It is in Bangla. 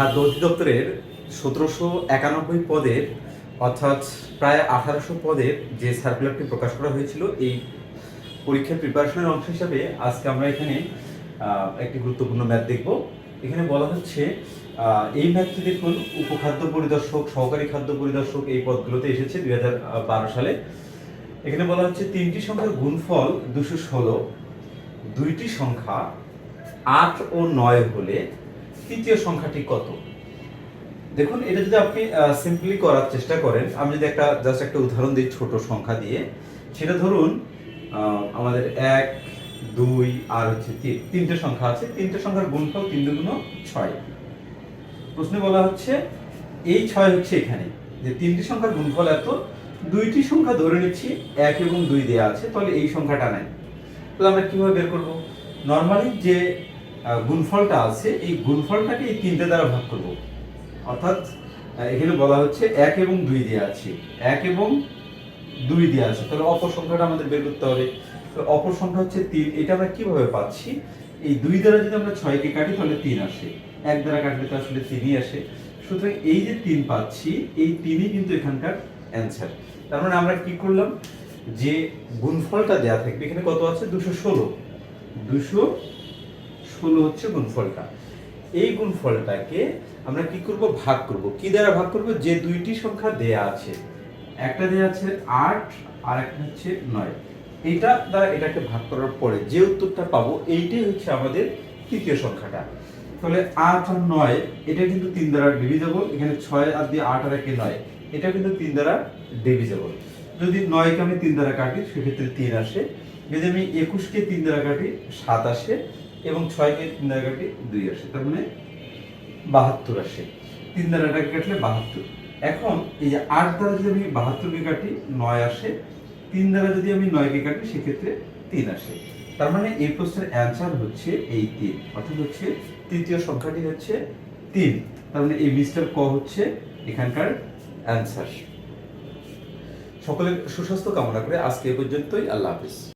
খাদ্য অধিদপ্তরের সতেরোশো একানব্বই পদের, অর্থাৎ প্রায় আঠারোশো পদের যে সার্কুলারটি প্রকাশ করা হয়েছিল, এই পরীক্ষার প্রিপারেশনের অংশ হিসাবে আজকে আমরা এখানে একটি গুরুত্বপূর্ণ ম্যাথ দেখব। এখানে বলা হচ্ছে এই ম্যাথটি দেখুন, উপখাদ্য পরিদর্শক, সহকারী খাদ্য পরিদর্শক এই পদগুলোতে এসেছে দুই হাজার বারো সালে। এখানে বলা হচ্ছে, তিনটি সংখ্যার গুণফল দুশো ষোলো, দুইটি সংখ্যা আট ও নয় হলে তৃতীয় সংখ্যাটি কত? দেখুন, এটা যদি আপনি সিম্পলি করার চেষ্টা করেন, আমি যদি একটা জাস্ট একটা উদাহরণ দিই ছোট সংখ্যা দিয়ে, সেটা ধরুন আমাদের এক, দুই আর হচ্ছে তিন। তিনটে সংখ্যা আছে, তিনটে সংখ্যার গুণফল তিন দুগুণ ছয়। প্রশ্নে বলা হচ্ছে, এই ছয় হচ্ছে এখানে। যে তিনটি সংখ্যার গুণফল এত, দুইটি সংখ্যা ধরে নিচ্ছি, এক এবং দুই দেওয়া আছে, তাহলে এই সংখ্যাটা নাই। তাহলে আমরা কীভাবে বের করব? নর্মালি যে গুণফলটা আছে, এই গুণফলটাকে এই তিনটে দ্বারা ভাগ করব। অর্থাৎ এখানে বলা হচ্ছে এক এবং দুই দেওয়া আছে। এক এবং দুই দেওয়া আছে। তাহলে অপর সংখ্যাটা আমাদের বের করতে হবে। তো অপর সংখ্যা হচ্ছে তিন। এটা আমরা কীভাবে পাচ্ছি? এই দুই দ্বারা যদি আমরা ছয়কে কাটি, তাহলে তিন আসে। এক দ্বারা কাটলে তো আসলে তিনই আসে। সুতরাং এই যে তিন পাচ্ছি, এই তিনই কিন্তু এখানকার অ্যান্সার। তার মানে আমরা কি করলাম? যে গুণফলটা দেওয়া থাকবে, এখানে কত আছে? দুশো ষোলো। দুশো ষোলো হচ্ছে গুণফলটা। এই গুণফলটাকে আমরা কি করব? ভাগ করব। কি দ্বারা ভাগ করব? যে দুইটি সংখ্যা দেয়া আছে। একটা দেয়া আছে আট, আর একটা হচ্ছে নয়। এটা দ্বারা এটাকে ভাগ করার পরে যে উত্তরটা পাবো, এইটাই হচ্ছে আমাদের তৃতীয় সংখ্যাটা। তাহলে আট আর নয়, এটা কিন্তু তিন দ্বারা ডিভিজেবল এখানে ছয় আর দিয়ে আট আর একে নয়, এটা কিন্তু তিন দ্বারা ডিভিজেবল যদি নয়কে আমি তিন দ্বারা কাটি, সেক্ষেত্রে তিন আসে। যদি আমি একুশকে তিন দ্বারা কাটি, সাত আসে। এবং ছয়কে তিন দ্বারা কাটি দুই আসে, তার মানে বাহাত্তর আসে। তিন দ্বারা এটাকে কাটলে বাহাত্তর। এখন এই যে আট দ্বারা যদি আমি বাহাত্তরকে কাটি, নয় আসে, তিন দ্বারা যদি আমি নয়কে কাটি, সেক্ষেত্রে তিন আসে। তার মানে এই প্রশ্নের অ্যান্সার হচ্ছে এই তিন, অর্থাৎ হচ্ছে তৃতীয় সংখ্যাটি হচ্ছে তিন। তার মানে এই মিস্টার ক হচ্ছে এখানকার অ্যান্সার। সকলের সুস্বাস্থ্য কামনা করে আজকে এ পর্যন্তই, আল্লাহ হাফিজ।